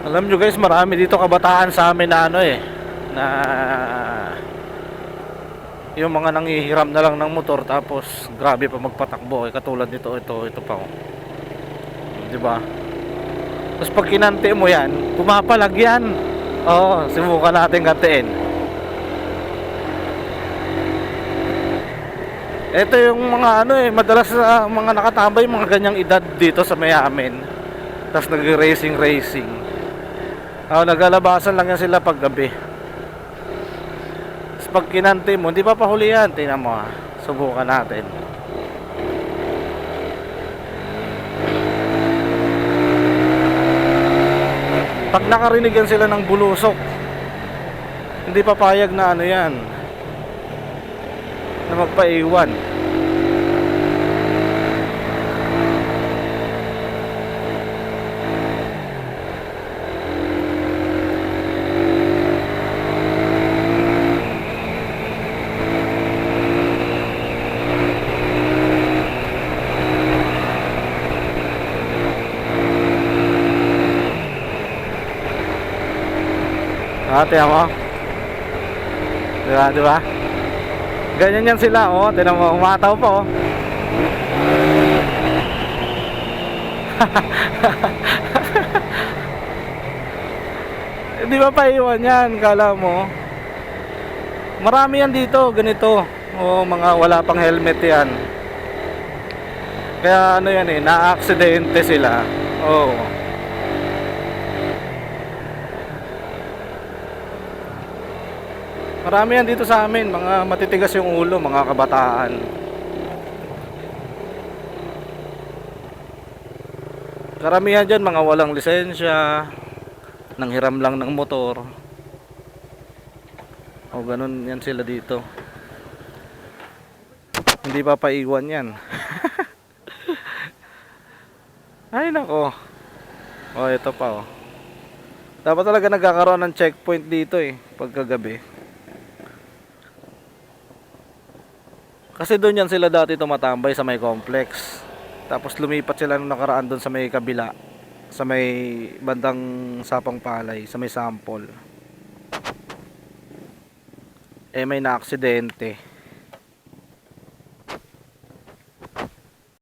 Alam nyo guys, marami dito kabataan sa amin na ano eh, na yung mga nangihiram na lang ng motor tapos grabe pa magpatakbo eh katulad nito ito ito pa oh. 'Di ba? Tapos pag kinante mo 'yan, pumapalag 'yan. Oo, subukan natin kantiin. Ito yung mga ano eh, madalas sa mga nakatambay mga ganyang edad dito sa may amin. Tapos nag-racing racing. Oh, naglalabasan lang yan sila pag gabi. Tapos pag kinante mo, hindi pa pahuli yan. Tingnan mo ah. Subukan natin. Pag nakarinigan sila ng bulusok, hindi papayag na ano yan. Na magpaiwan. Ah, tiyan mo. Di ba, di ba? Ganyan yan sila, oh. Tinan mo, umataw pa, oh. Di ba pa iwan yan, kala mo? Marami yan dito, ganito. Oh, mga wala pang helmet yan. Kaya ano yan eh, na-aksidente sila. Oh. Marami yan dito sa amin, mga matitigas yung ulo, mga kabataan. Karamihan dyan, mga walang lisensya, nanghiram lang ng motor. O ganun yan sila dito. Hindi pa paiwan yan. Ay nako. O ito pa oh. Dapat talaga nagkakaroon ng checkpoint dito eh, pagkagabi. Kasi doon yan sila dati tumatambay sa may complex. Tapos lumipat sila nung nakaraan doon sa may kabila. Sa may bandang sapang palay, sa may sample. Eh may na-aksidente.